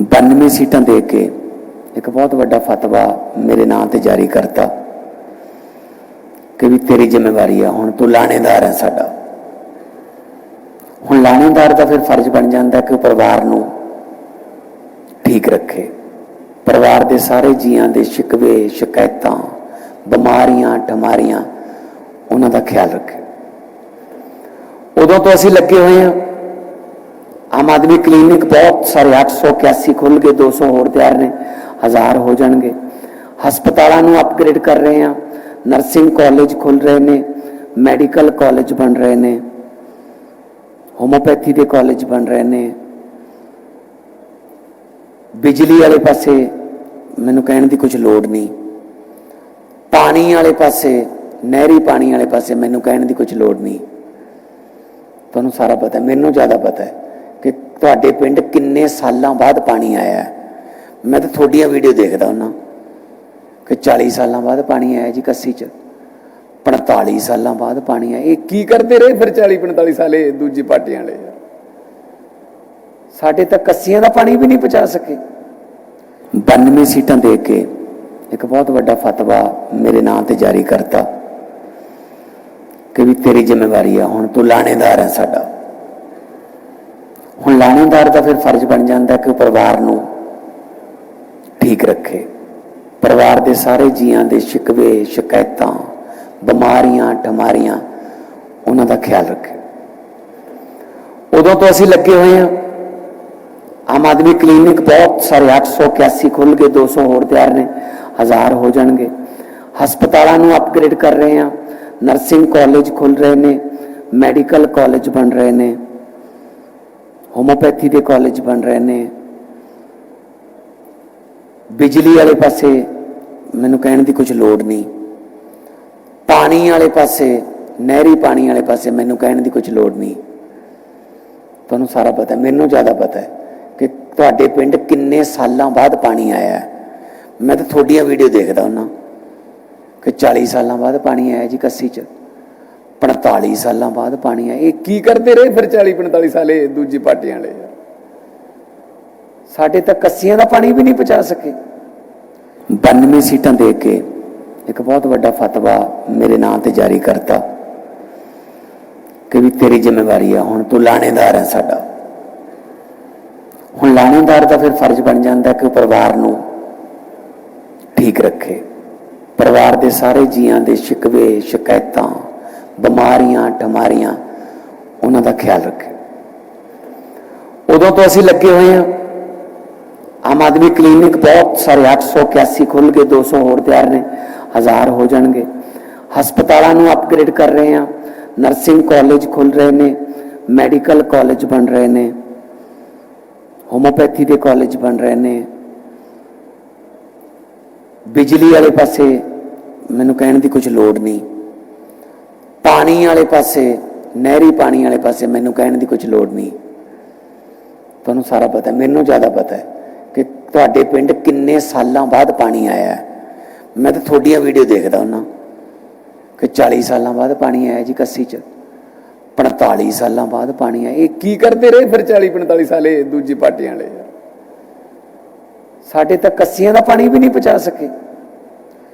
92 ਸੀਟਾਂ ਦੇ ਕੇ ਇੱਕ ਬਹੁਤ ਵੱਡਾ ਫਤਵਾ ਮੇਰੇ ਨਾਂ ਤੇ ਜਾਰੀ ਕਰਤਾ ਕਿ ਵੀ ਤੇਰੀ ਜ਼ਿੰਮੇਵਾਰੀ ਆ, ਹੁਣ ਤੂੰ ਲਾਣੇਦਾਰ ਹੈ ਸਾਡਾ। ਹੁਣ ਲਾਣੇਦਾਰ ਦਾ ਫਿਰ ਫਰਜ਼ ਬਣ ਜਾਂਦਾ ਕਿ ਉਹ ਪਰਿਵਾਰ ਨੂੰ ਠੀਕ ਰੱਖੇ। ਪਰਿਵਾਰ ਦੇ ਸਾਰੇ ਜੀਆਂ ਦੇ ਸ਼ਿਕਵੇ, ਸ਼ਿਕਾਇਤਾਂ, ਬਿਮਾਰੀਆਂ, ਠਮਾਰੀਆਂ, ਉਹਨਾਂ ਦਾ ਖਿਆਲ ਰੱਖੇ। ਉਦੋਂ ਤੋਂ ਅਸੀਂ ਲੱਗੇ ਹੋਏ ਹਾਂ ਆਮ ਆਦਮੀ ਕਲੀਨਿਕ ਬਹੁਤ ਸਾਰੇ 881 ਖੁੱਲ ਗਏ 200 ਹੋਰ ਤਿਆਰ ਨੇ, ਹਜ਼ਾਰ ਹੋ ਜਾਣਗੇ। ਹਸਪਤਾਲਾਂ ਨੂੰ ਅਪਗ੍ਰੇਡ ਕਰ ਰਹੇ ਹਾਂ ਨਰਸਿੰਗ ਕਾਲਜ ਖੁੱਲ ਰਹੇ ਨੇ ਮੈਡੀਕਲ ਕਾਲਜ ਬਣ ਰਹੇ ਨੇ ਹੋਮੋਪੈਥੀ ਦੇ ਕਾਲਜ ਬਣ ਰਹੇ ਨੇ। ਬਿਜਲੀ ਵਾਲੇ ਪਾਸੇ ਮੈਨੂੰ ਕਹਿਣ ਦੀ ਕੁਝ ਲੋੜ ਨਹੀਂ। ਪਾਣੀ ਵਾਲੇ ਪਾਸੇ, ਨਹਿਰੀ ਪਾਣੀ ਵਾਲੇ ਪਾਸੇ ਮੈਨੂੰ ਕਹਿਣ ਦੀ ਕੁਝ ਲੋੜ ਨਹੀਂ। ਤੁਹਾਨੂੰ ਸਾਰਾ ਪਤਾ ਮੈਨੂੰ ਜ਼ਿਆਦਾ ਪਤਾ ਹੈ। ਤੁਹਾਡੇ ਪਿੰਡ ਕਿੰਨੇ ਸਾਲਾਂ ਬਾਅਦ ਪਾਣੀ ਆਇਆ? ਮੈਂ ਤਾਂ ਤੁਹਾਡੀਆਂ ਵੀਡੀਓ ਦੇਖਦਾ ਹੁੰਨਾ ਕਿ 40 ਸਾਲਾਂ ਬਾਅਦ ਪਾਣੀ ਆਇਆ ਜੀ ਕੱਸੀ ਚ। 45 ਸਾਲਾਂ ਬਾਅਦ ਪਾਣੀ ਆਇਆ। ਇਹ ਕੀ ਕਰਦੇ ਰਹੇ ਫਿਰ 40 45 ਸਾਲੇ ਦੂਜੀ ਪਾਰਟੀਆਂ ਵਾਲੇ ਸਾਡੇ ਤਾਂ ਕੱਸੀਆਂ ਦਾ ਪਾਣੀ ਵੀ ਨਹੀਂ ਪਹੁੰਚਾ ਸਕੇ। 92 ਸੀਟਾਂ ਦੇ ਕੇ ਇੱਕ ਬਹੁਤ ਵੱਡਾ ਫਤਵਾ ਮੇਰੇ ਨਾਂ ਤੇ ਜਾਰੀ ਕਰਤਾ ਕਿ ਵੀ ਤੇਰੀ ਜ਼ਿੰਮੇਵਾਰੀ ਆ, ਹੁਣ ਤੂੰ ਲਾਣੇਦਾਰ ਹੈ ਸਾਡਾ। ਹੁਣ ਲਾਣੇਦਾਰ ਦਾ ਫਿਰ ਫਰਜ਼ ਬਣ ਜਾਂਦਾ ਕਿ ਉਹ ਪਰਿਵਾਰ ਨੂੰ ਠੀਕ ਰੱਖੇ। ਪਰਿਵਾਰ ਦੇ ਸਾਰੇ ਜੀਆਂ ਦੇ ਸ਼ਿਕਵੇ, ਸ਼ਿਕਾਇਤਾਂ, ਬਿਮਾਰੀਆਂ, ਠਮਾਰੀਆਂ ਉਹਨਾਂ ਦਾ ਖਿਆਲ ਰੱਖੇ। ਉਦੋਂ ਤੋਂ ਅਸੀਂ ਲੱਗੇ ਹੋਏ ਹਾਂ। ਆਮ ਆਦਮੀ ਕਲੀਨਿਕ ਬਹੁਤ ਸਾਰੇ 881 ਖੁੱਲ ਗਏ 200 ਹੋਰ ਤਿਆਰ ਨੇ, ਹਜ਼ਾਰ ਹੋ ਜਾਣਗੇ। ਹਸਪਤਾਲਾਂ ਨੂੰ ਅਪਗ੍ਰੇਡ ਕਰ ਰਹੇ ਹਾਂ। ਨਰਸਿੰਗ ਕਾਲਜ ਖੁੱਲ ਰਹੇ ਨੇ ਮੈਡੀਕਲ ਕਾਲਜ ਬਣ ਰਹੇ ਨੇ। ਹੋਮੋਪੈਥੀ ਦੇ ਕਾਲਜ ਬਣ ਰਹੇ ਨੇ। ਬਿਜਲੀ ਵਾਲੇ ਪਾਸੇ ਮੈਨੂੰ ਕਹਿਣ ਦੀ ਕੁਝ ਲੋੜ ਨਹੀਂ। ਪਾਣੀ ਵਾਲੇ ਪਾਸੇ, ਨਹਿਰੀ ਪਾਣੀ ਵਾਲੇ ਪਾਸੇ ਮੈਨੂੰ ਕਹਿਣ ਦੀ ਕੁਝ ਲੋੜ ਨਹੀਂ। ਤੁਹਾਨੂੰ ਸਾਰਾ ਪਤਾ ਮੈਨੂੰ ਜ਼ਿਆਦਾ ਪਤਾ ਹੈ ਕਿ ਤੁਹਾਡੇ ਪਿੰਡ ਕਿੰਨੇ ਸਾਲਾਂ ਬਾਅਦ ਪਾਣੀ ਆਇਆ ਮੈਂ ਤਾਂ ਤੁਹਾਡੀਆਂ ਵੀਡੀਓ ਦੇਖਦਾ ਹੁੰਨਾ ਕਿ 40 ਸਾਲਾਂ ਬਾਅਦ ਪਾਣੀ ਆਇਆ ਜੀ ਕੱਸੀ ਚ। 45 ਸਾਲਾਂ ਬਾਅਦ ਪਾਣੀ ਆ ਇਹ ਕੀ ਕਰਦੇ ਰਹੇ ਫਿਰ 40 45 ਸਾਲੇ ਦੂਜੀ ਪਾਰਟੀਆਂ ਵਾਲੇ? ਸਾਡੇ ਤਾਂ ਕੱਸੀਆਂ ਦਾ ਪਾਣੀ ਵੀ ਨਹੀਂ ਪਹੁੰਚਾ ਸਕੇ। 92 ਸੀਟਾਂ ਦੇ ਕੇ ਇੱਕ ਬਹੁਤ ਵੱਡਾ ਫਤਵਾ ਮੇਰੇ ਨਾਂ ਤੇ ਜਾਰੀ ਕਰਤਾ ਕਿ ਵੀ ਤੇਰੀ ਜ਼ਿੰਮੇਵਾਰੀ ਆ, ਹੁਣ ਤੂੰ ਲਾਣੇਦਾਰ ਹੈ ਸਾਡਾ। ਹੁਣ ਲਾਣੇਦਾਰ ਦਾ ਫਿਰ ਫਰਜ਼ ਬਣ ਜਾਂਦਾ ਕਿ ਪਰਿਵਾਰ ਨੂੰ ਠੀਕ ਰੱਖੇ। ਪਰਿਵਾਰ ਦੇ ਸਾਰੇ ਜੀਆਂ ਦੇ ਸ਼ਿਕਵੇ, ਸ਼ਿਕਾਇਤਾਂ ਬਿਮਾਰੀਆਂ ਠਮਾਰੀਆਂ ਉਹਨਾਂ ਦਾ ਖਿਆਲ ਰੱਖੇ ਉਦੋਂ ਤੋਂ ਅਸੀਂ ਲੱਗੇ ਹੋਏ ਹਾਂ। ਆਮ ਆਦਮੀ ਕਲੀਨਿਕ ਬਹੁਤ ਸਾਰੇ 881 ਖੁੱਲ ਗਏ 200 ਹੋਰ ਤਿਆਰ ਨੇ, ਹਜ਼ਾਰ ਹੋ ਜਾਣਗੇ। ਹਸਪਤਾਲਾਂ ਨੂੰ ਅਪਗ੍ਰੇਡ ਕਰ ਰਹੇ ਹਾਂ। ਨਰਸਿੰਗ ਕਾਲਜ ਖੁੱਲ ਰਹੇ ਨੇ, ਮੈਡੀਕਲ ਕਾਲਜ ਬਣ ਰਹੇ ਨੇ ਹੋਮੋਪੈਥੀ ਦੇ ਕਾਲਜ ਬਣ ਰਹੇ ਨੇ। ਬਿਜਲੀ ਵਾਲੇ ਪਾਸੇ ਮੈਨੂੰ ਕਹਿਣ ਦੀ ਕੁਝ ਲੋੜ ਨਹੀਂ। ਪਾਣੀ ਵਾਲੇ ਪਾਸੇ, ਨਹਿਰੀ ਪਾਣੀ ਵਾਲੇ ਪਾਸੇ ਮੈਨੂੰ ਕਹਿਣ ਦੀ ਕੁਝ ਲੋੜ ਨਹੀਂ। ਤੁਹਾਨੂੰ ਸਾਰਾ ਪਤਾ ਹੈ, ਮੈਨੂੰ ਜ਼ਿਆਦਾ ਪਤਾ ਹੈ ਕਿ ਤੁਹਾਡੇ ਪਿੰਡ ਕਿੰਨੇ ਸਾਲਾਂ ਬਾਅਦ ਪਾਣੀ ਆਇਆ ਹੈ। ਮੈਂ ਤਾਂ ਤੁਹਾਡੀਆਂ ਵੀਡੀਓ ਦੇਖਦਾ ਹੁੰਨਾ ਕਿ 40 ਸਾਲਾਂ ਬਾਅਦ ਪਾਣੀ ਆਇਆ ਜੀ ਕੱਸੀ ਚ। 45 ਸਾਲਾਂ ਬਾਅਦ ਪਾਣੀ ਆਇਆ। ਇਹ ਕੀ ਕਰਦੇ ਰਹੇ ਫਿਰ 40 45 ਸਾਲੇ ਦੂਜੀ ਪਾਰਟੀਆਂ ਵਾਲੇ ਸਾਡੇ ਤਾਂ ਕੱਸੀਆਂ ਦਾ ਪਾਣੀ ਵੀ ਨਹੀਂ ਪਹੁੰਚਾ ਸਕੇ।